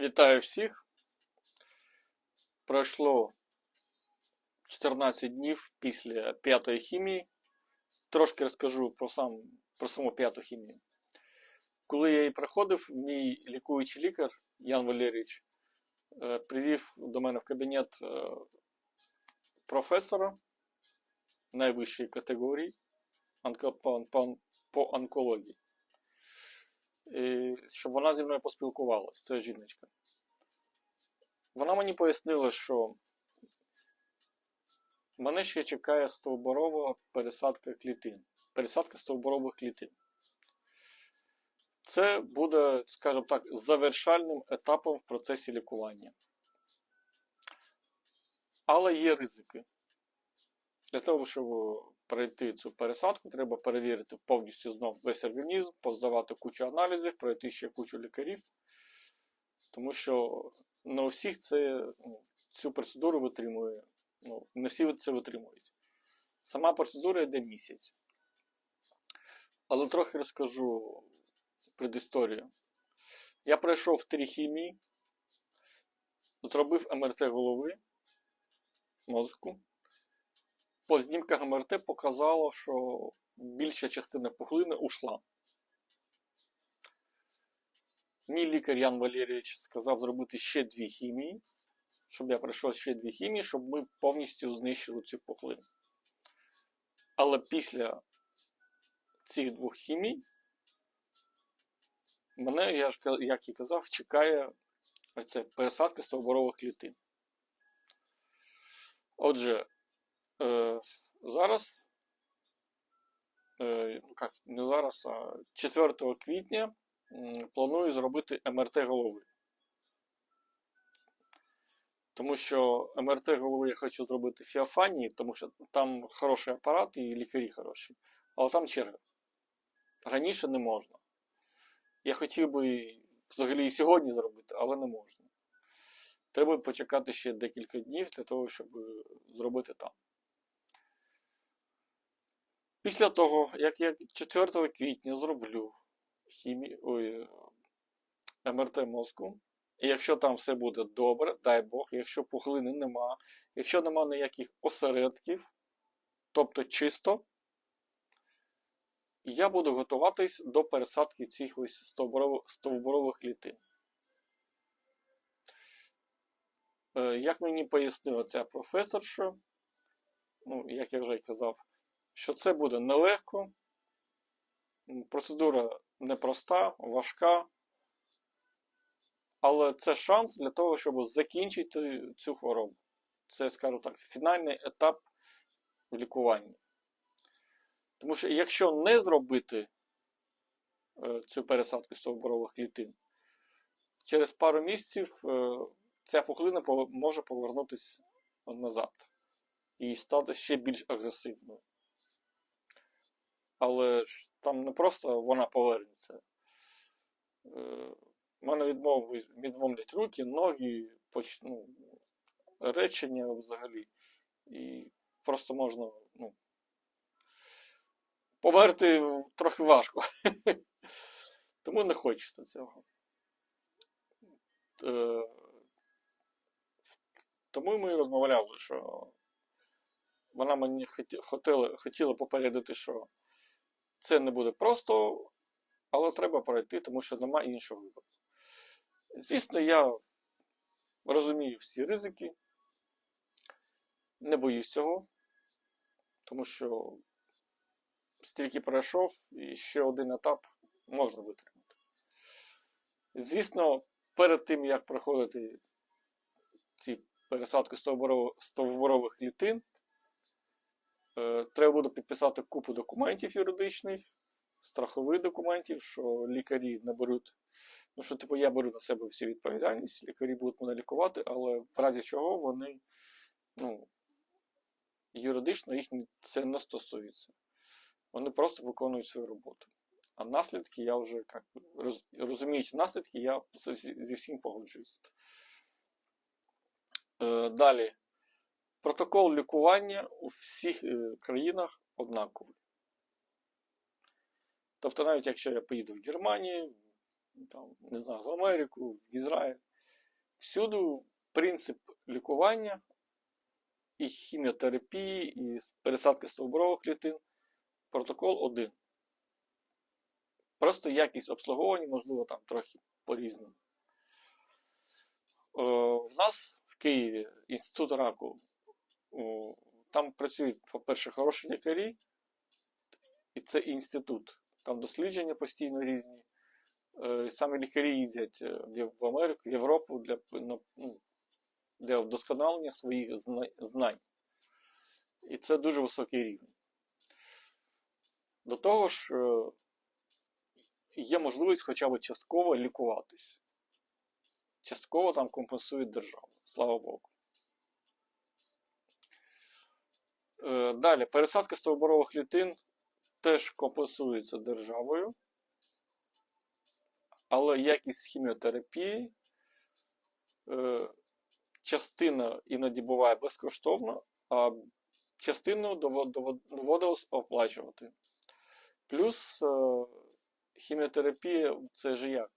Вітаю всіх. Пройшло 14 днів після п'ятої хімії. Трошки розкажу про, сам, про саму п'яту хімію. Коли я її проходив, мій лікуючий лікар Ян Валерійович е, привів до мене в кабінет е, професора найвищої категорії по онкології. І щоб вона зі мною поспілкувалась, це жіночка. Вона мені пояснила, що мене ще чекає стовбурова пересадка клітин. Пересадка стовбурових клітин. Це буде, скажімо так, завершальним етапом в процесі лікування. Але є ризики. Для того, щоб пройти цю пересадку, треба перевірити повністю знов весь організм, поздавати кучу аналізів, пройти ще кучу лікарів. Тому що у всіх це, ну, цю процедуру витримує. Ну, не всі це витримують. Сама процедура йде місяць. Але трохи розкажу предісторію. Я пройшов три хімії, зробив МРТ голови, мозку. По знімках МРТ показало, що більша частина пухлини ушла. Мій лікар Ян Валерійович сказав зробити ще дві хімії, щоб я пройшов ще дві хімії, щоб ми повністю знищили цю пухлину. Але після цих двох хімій мене, я ж, як і казав, чекає пересадка стовбурових клітин. Отже, е, зараз, е, ну як, не зараз, а 4 квітня планую зробити МРТ голови. Тому що МРТ голови я хочу зробити в Фіофанії, тому що там хороший апарат і лікарі хороші. Але там черга. Раніше не можна. Я хотів би взагалі і сьогодні зробити, але не можна. Треба почекати ще декілька днів для того, щоб зробити там. Після того, як я 4 квітня зроблю хімію, ой, МРТ мозку, і якщо там все буде добре, дай Бог, якщо пухлини нема, якщо нема ніяких осередків, тобто чисто, я буду готуватись до пересадки цих ось стовбурових, стовбурових клітин. Е, Як мені пояснила ця професорша, ну, як я вже казав, що це буде нелегко, процедура непроста, важка, але це шанс для того, щоб закінчити цю хворобу. Це, скажу так, фінальний етап в лікуванні. Тому що якщо не зробити е, цю пересадку стовбурових клітин, через пару місяців е, ця пухлина може повернутися назад і стати ще більш агресивною. Але ж там не просто вона повернеться. Е, в мене відмов, відмовлять руки, ноги, поч... ну, речення взагалі. І просто можна ну, померти трохи важко. Тому не хочеться цього. Е, Тому ми розмовляли, що вона мені хотіла, хотіла попередити, що це не буде просто, але треба пройти, тому що нема іншого вибору. Звісно, я розумію всі ризики, не боюсь цього, тому що стільки пройшов і ще один етап можна витримати. Звісно, перед тим, як проходити ці пересадки клітин, е, треба буде підписати купу документів юридичних, страхових документів, що лікарі не беруть. Ну, що, типу, я беру на себе всю відповідальність, лікарі будуть мене лікувати, але в разі чого вони, ну, юридично їх це не стосується. Вони просто виконують свою роботу. А наслідки я вже, як, роз, розуміючи наслідки, я зі всім погоджуюсь. Е, далі. Протокол лікування у всіх е, країнах однаковий. Тобто, навіть якщо я поїду в Германію, там, не знаю, в Америку, в Ізраїль, всюди принцип лікування і хіміотерапії, і пересадки стовбурових клітин. Протокол один. Просто якість обслуговування, можливо, там трохи по-різному. Е, В нас в Києві інститут раку. Там працюють, по-перше, хороші лікарі, і це інститут. Там дослідження постійно різні. Е, Саме лікарі їздять е, в Америку, в Європу для, ну, ну, для вдосконалення своїх знань. І це дуже високий рівень. До того ж, е, є можливість хоча б частково лікуватись. Частково там компенсує держава, слава Богу. Е, Далі, пересадка стовбурових клітин теж компенсується державою, але якість хіміотерапії е, частина іноді буває безкоштовна, а частину дово- дово- доводилось оплачувати. Плюс е, хіміотерапія це ж як?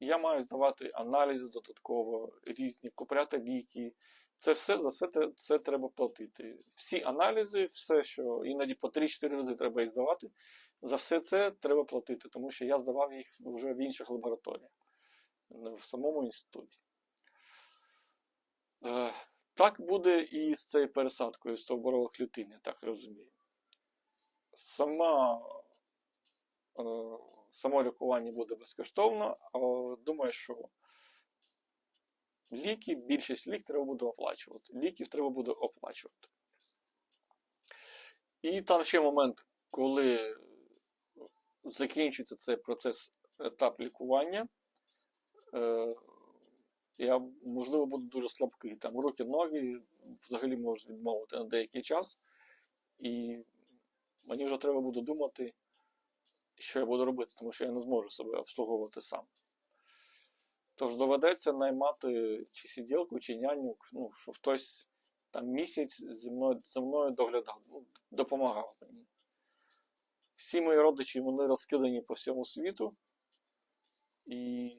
Я маю здавати аналізи додатково, різні, купляти ліки. Це все за все те- це треба платити. Всі аналізи, все, що іноді по 3-4 рази треба їх здавати, за все це треба платити, тому що я здавав їх вже в інших лабораторіях, в самому інституті. Е, Так буде і з цією пересадкою стовбурових клітин, я так розумію. Сама, е, само лікування буде безкоштовно, але думаю, що ліки, більшість лік треба буде оплачувати. Ліків треба буде оплачувати. І там ще момент, коли закінчиться цей процес, етап лікування, е, я, можливо, буду дуже слабкий. Там руки, ноги взагалі можуть відмовити на деякий час. І мені вже треба буде думати, що я буду робити, тому що я не зможу себе обслуговувати сам. Тож доведеться наймати чи сиділку, чи нянюк, ну, щоб хтось там місяць зі мною, за мною доглядав, ну, допомагав мені. Всі мої родичі вони розкидані по всьому світу, і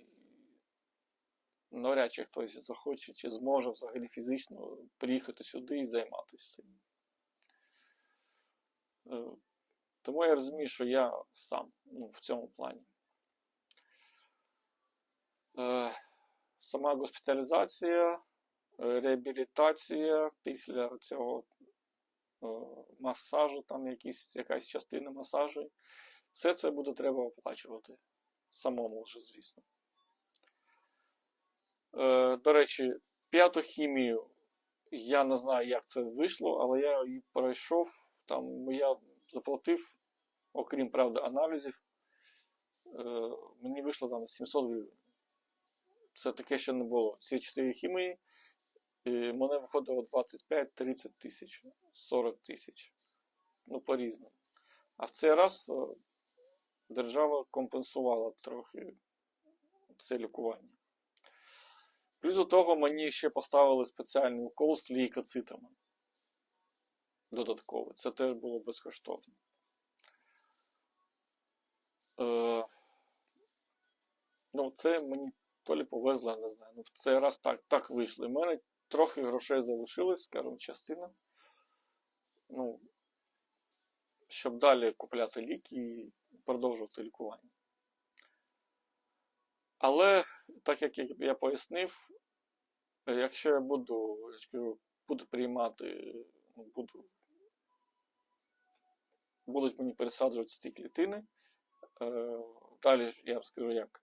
навряд чи хтось захоче чи зможе взагалі фізично приїхати сюди і займатися цим. Е, Тому я розумію, що я сам ну, в цьому плані. Е, Сама госпіталізація, е, реабілітація після цього е, масажу, там якісь, якась частина масажу. Все це буде треба оплачувати. Самому вже, звісно. До речі, п'яту хімію я не знаю, як це вийшло, але я її пройшов. Там я заплатив, окрім правда, аналізів. Мені вийшло там 700 гривень. Це таке ще не було. Ці 4 хімії. І мене виходило 25-30 тисяч, 40 тисяч. Ну, по-різному. А в цей раз е, держава компенсувала трохи це лікування. Плюс до того мені ще поставили спеціальний укол з лейкоцитами. Додатково. Це теж було безкоштовно. Е, ну, це мені то лі повезло, я не знаю. Ну, в цей раз так, так вийшло. У мене трохи грошей залишилось, скажімо, частина. Ну, щоб далі купляти ліки і продовжувати лікування. Але, так як я- пояснив, якщо я буду, я ж кажу, буду приймати, ну, буду, будуть мені пересаджувати ці клітини, е, далі я розкажу як.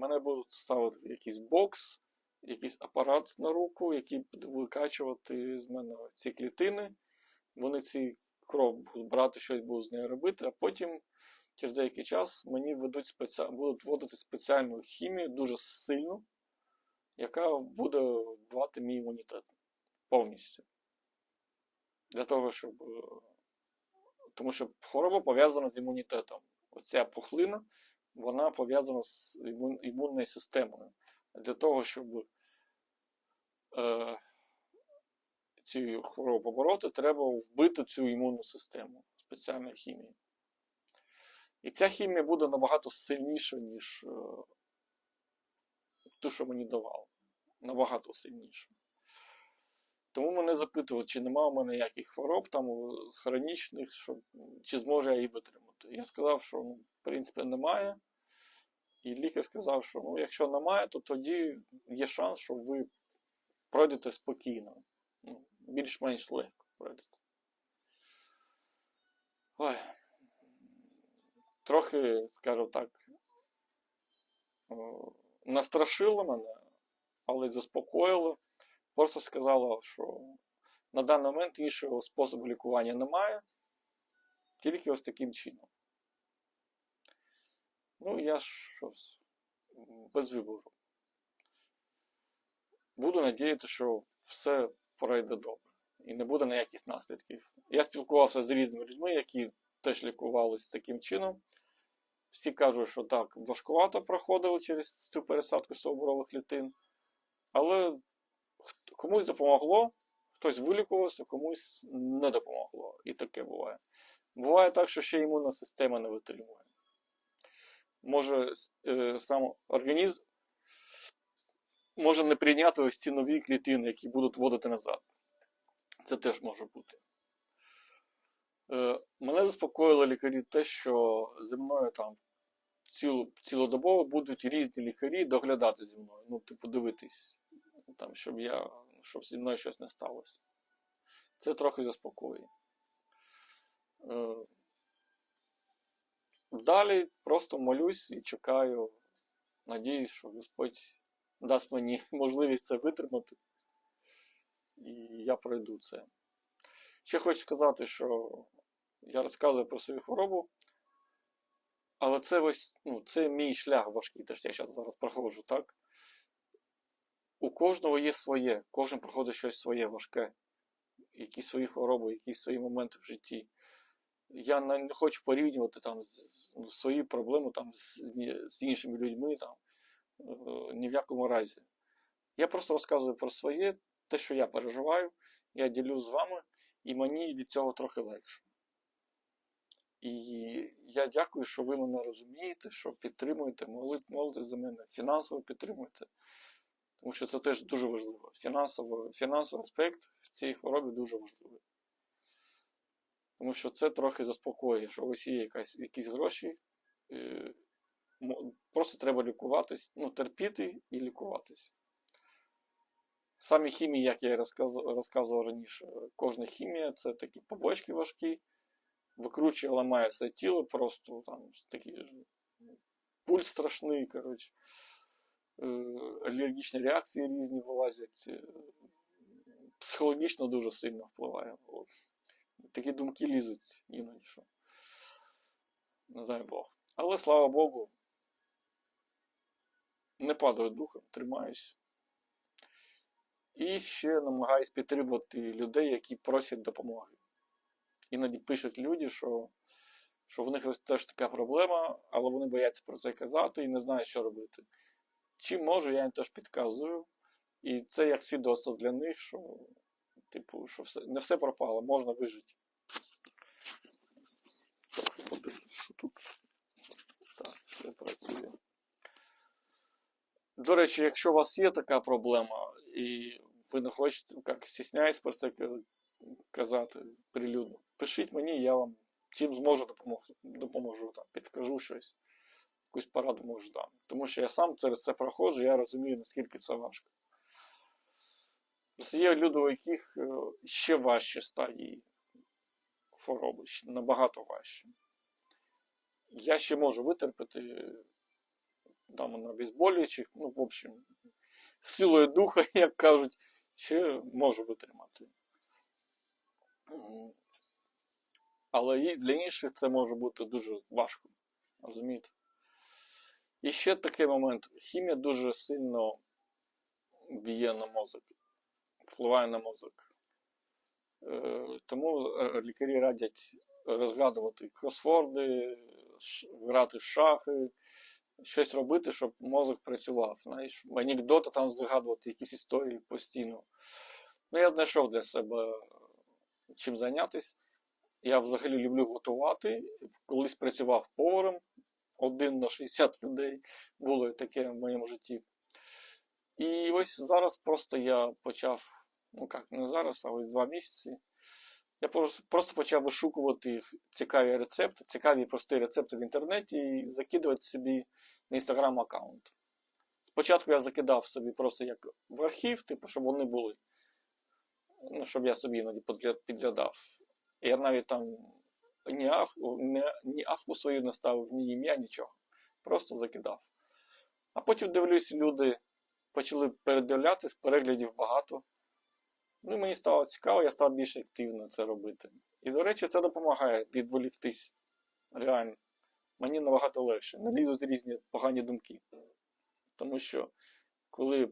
Мене будуть ставити якийсь бокс, якийсь апарат на руку, який буде викачувати з мене ці клітини. Вони ці кров будуть брати, щось будуть з нею робити, а потім через деякий час мені ведуть спеці... будуть вводити спеціальну хімію, дуже сильну, яка буде вбивати мій імунітет повністю. Для того, щоб. е, Тому що хвороба пов'язана з імунітетом. Оця пухлина, вона пов'язана з імунною системою. Для того, щоб е... цю хворобу побороти, треба вбити цю імунну систему спеціальною хімією. І ця хімія буде набагато сильніша, ніж е, ту, що мені давали. набагато сильніше. Тому мене запитували, чи нема у мене ніяких хвороб там хронічних, що, чи зможу я її витримати. Я сказав, що ну, в принципі немає. І лікар сказав, що ну, якщо немає, то тоді є шанс, що ви пройдете спокійно. Ну, більш-менш легко пройдете. Ой. Трохи, скажу так, настрашило мене, але заспокоїло. Просто сказала, що на даний момент іншого способу лікування немає, тільки ось таким чином. Ну, я щось без вибору. Буду надіятися, що все пройде добре і не буде ніяких наслідків. Я спілкувався з різними людьми, які теж лікувалися таким чином. Всі кажуть, що так, важкувато проходили через цю пересадку стовбурових клітин, але комусь допомогло, хтось вилікувався, комусь не допомогло. І таке буває. Буває так, що ще імунна система не витримує. Може е, сам організм може не прийняти ось ці нові клітини, які будуть вводити назад. Це теж може бути. Е, мене заспокоїли лікарі те, що зі мною там цілу, цілодобово будуть різні лікарі доглядати зі мною. Ну, типу, дивитись, там, щоб я, щоб зі мною щось не сталося. Це трохи заспокоює. Е, Далі просто молюсь і чекаю. Надіюсь, що Господь дасть мені можливість це витримати. І я пройду це. Ще хочу сказати, що я розказую про свою хворобу, але це ось, ну, це мій шлях важкий, теж я зараз, зараз проходжу, так? У кожного є своє, кожен проходить щось своє важке, якісь свої хвороби, якісь свої моменти в житті. Я не хочу порівнювати там ну, свої проблеми там, з, з іншими людьми там, е, ні в якому разі. Я просто розказую про своє, те, що я переживаю, я ділю з вами, і мені від цього трохи легше. І я дякую, що ви мене розумієте, що підтримуєте, молитесь за мене, фінансово підтримуєте. Тому що це теж дуже важливо. Фінансово, фінансовий аспект в цій хворобі дуже важливий. Тому що це трохи заспокоює, що ось є якась, якісь гроші. Е, просто треба лікуватись, ну, терпіти і лікуватись. Самі хімії, як я розказував, розказував раніше, кожна хімія це такі побочки важкі, викручує, ламає все тіло, просто там такий пульс страшний, коротше, алергічні реакції різні вилазять, е, психологічно дуже сильно впливає. Такі думки лізуть іноді що. Не дай Бог. Але слава Богу, не падаю духом, тримаюсь. І ще намагаюсь підтримувати людей, які просять допомоги. Іноді пишуть люди, що що в них теж така проблема, але вони бояться про це казати і не знають, що робити. Чим можу, я їм теж підказую. І це як свідоцтво для них, що, типу, що все, не все пропало, можна вижити. Трохи подивлюсь, що тут. Так, все працює. До речі, якщо у вас є така проблема, і ви не хочете, як стісняєтесь про це казати прилюдно, пишіть мені, я вам чим зможу допоможу, допоможу там, підкажу щось, якусь пораду можу дам. Тому що я сам через це проходжу, я розумію, наскільки це важко. Є люди, у яких е, ще важчі стадії хвороби, набагато важчі. Я ще можу витерпіти там на обезболюючих, ну, в общем, силою духа, як кажуть, ще можу витримати. Але для інших це може бути дуже важко. Розумієте? І ще такий момент. Хімія дуже сильно б'є на мозок, впливає на мозок. Е, тому е, лікарі радять розгадувати кросворди, грати в шахи, щось робити, щоб мозок працював. Знаєш, анекдоти там згадувати, якісь історії постійно. Ну, я знайшов для себе чим зайнятися. Я взагалі люблю готувати. Колись працював поваром один на 60 людей. Було таке в моєму житті. І ось зараз просто я почав, ну як, не зараз, а ось два місяці. Я просто почав вишукувати цікаві рецепти, цікаві прості рецепти в інтернеті і закидувати собі на інстаграм аккаунт. Спочатку я закидав собі просто як в архів, типу, щоб вони були. Ну, щоб я собі іноді підглядав. Я навіть там ні, ав, ні, ні авку свою не ставив, ні ім'я, нічого. Просто закидав. А потім дивлюсь, люди почали передивлятись, переглядів багато. Ну і мені стало цікаво, я став більш активно це робити. І, до речі, це допомагає відволіктись. Реально. Мені набагато легше. Не лізуть різні погані думки. Тому що коли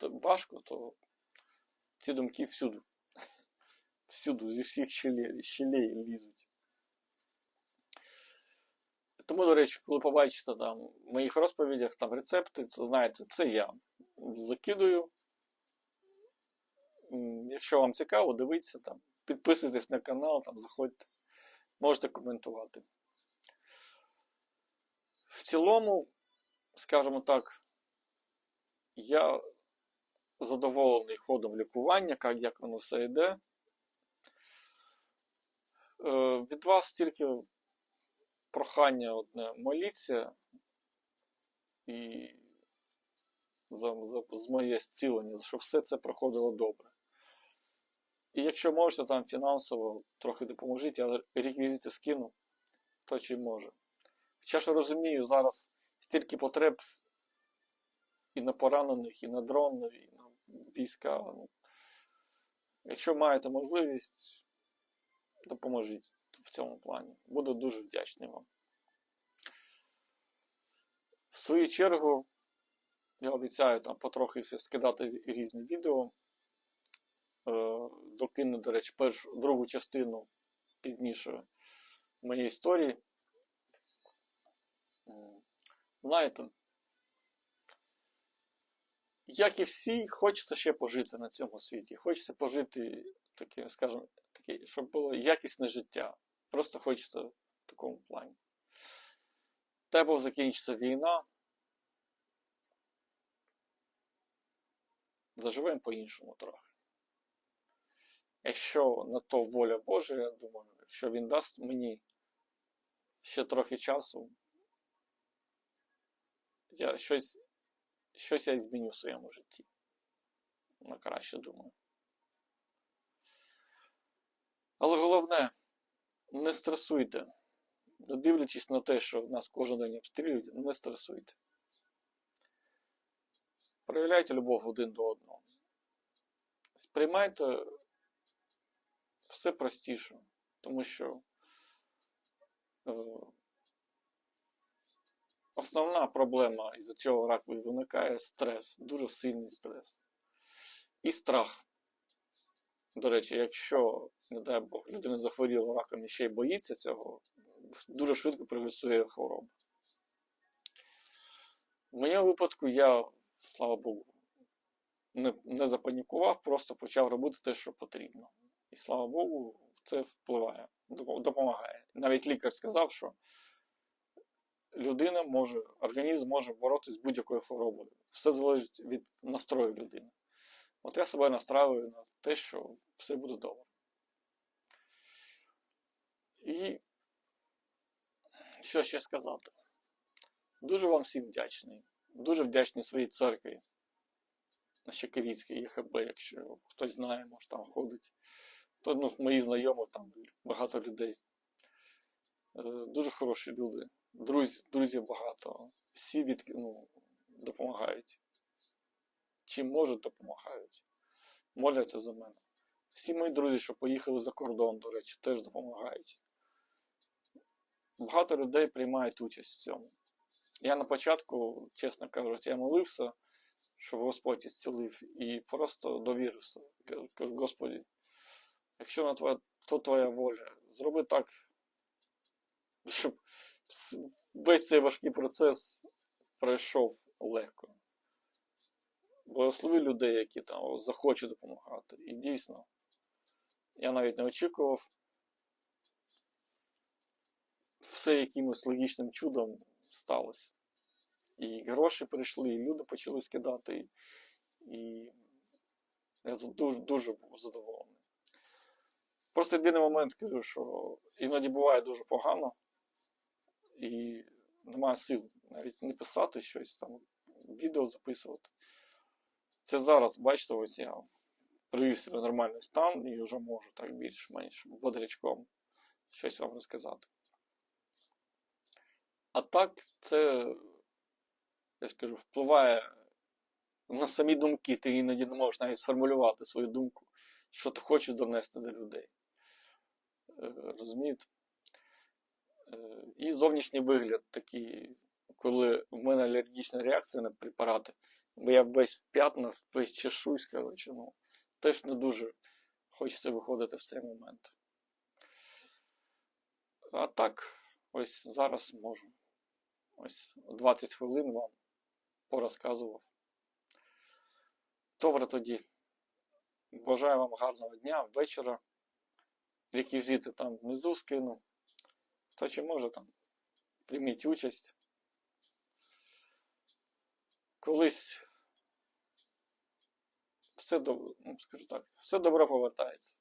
важко, то ці думки всюди. Всюди, зі всіх щелей, щелей лізуть. Тому, до речі, коли побачите там в моїх розповідях там рецепти, це знаєте, це я закидую. Якщо вам цікаво, дивіться там, підписуйтесь на канал, там заходьте, можете коментувати. В цілому, скажімо так, я задоволений ходом лікування, як, як воно все йде. Е, від вас тільки прохання одне моліться і за, за, з моє зцілення, щоб все це проходило добре. І якщо можете там фінансово трохи допоможіть, я реквізити скину, то чи може. Хоча ж розумію, зараз стільки потреб і на поранених, і на дрони, і на війська. Ну, якщо маєте можливість, допоможіть в цьому плані. Буду дуже вдячний вам. В свою чергу, я обіцяю там потрохи скидати різні відео. Е, Докину, до речі, першу другу частину пізніше моєї історії. Знаєте, як і всі, хочеться ще пожити на цьому світі. Хочеться пожити таке, скажімо, таке, щоб було якісне життя. Просто хочеться в такому плані. Треба закінчиться війна. Заживемо по-іншому трохи. Якщо на то воля Божа, я думаю, якщо він дасть мені ще трохи часу, я щось, щось я зміню в своєму житті. На краще думаю. Але головне, не стресуйте. Дивлячись на те, що нас кожен день обстрілюють, не стресуйте. Проявляйте любов один до одного. Сприймайте все простіше, тому що е, основна проблема із цього раку виникає стрес, дуже сильний стрес. І страх. До речі, якщо, не дай Бог, людина захворіла раком і ще й боїться цього, дуже швидко прогресує хвороба. В моєму випадку я, слава Богу, не, не запанікував, просто почав робити те, що потрібно. І слава Богу, це впливає, допомагає. Навіть лікар сказав, що людина може, організм може боротися з будь-якою хворобою. Все залежить від настрою людини. От я себе настраюю на те, що все буде добре. І що ще сказати? Дуже вам всім вдячний. Дуже вдячний своїй церкві на Щекавіцькій ЄХБ, якщо хтось знає, може там ходить. То ну, мої знайомі, там багато людей. Е, Дуже хороші люди. Друзі, друзів багато. Всі від, ну, допомагають. Чим можуть, допомагають. Моляться за мене. Всі мої друзі, що поїхали за кордон, до речі, теж допомагають. Багато людей приймають участь в цьому. Я на початку, чесно кажучи, я молився, щоб Господь зцілив, і просто довірився. Кажу, Господі, якщо на твоя, то твоя воля, зроби так, щоб весь цей важкий процес пройшов легко. Благослови людей, які там захочуть допомагати. І дійсно, я навіть не очікував. Все якимось логічним чудом сталося. і гроші прийшли, і люди почали скидати. І я дуже, дуже був задоволений. Просто єдиний момент кажу, що іноді буває дуже погано, і немає сил навіть не писати щось там, відео записувати. Це зараз, бачите, ось я привів себе нормальний стан і вже можу так більш-менш бодрячком щось вам розказати. А так, це, я ж кажу, впливає на самі думки. Ти іноді не можеш навіть сформулювати свою думку, що ти хочеш донести до людей. Е, Розумієте? Е, І зовнішній вигляд такий, коли в мене алергічна реакція на препарати, бо я весь в п'ятнах, весь чешусь, коротше, ну, теж не дуже хочеться виходити в цей момент. А так, ось зараз можу. Ось 20 хвилин вам порозказував. Добре тоді. Бажаю вам гарного дня, вечора. Реквізити там внизу скину. Хто чи може там прийміть участь. Колись все добре, ну, скажу так, все добре повертається.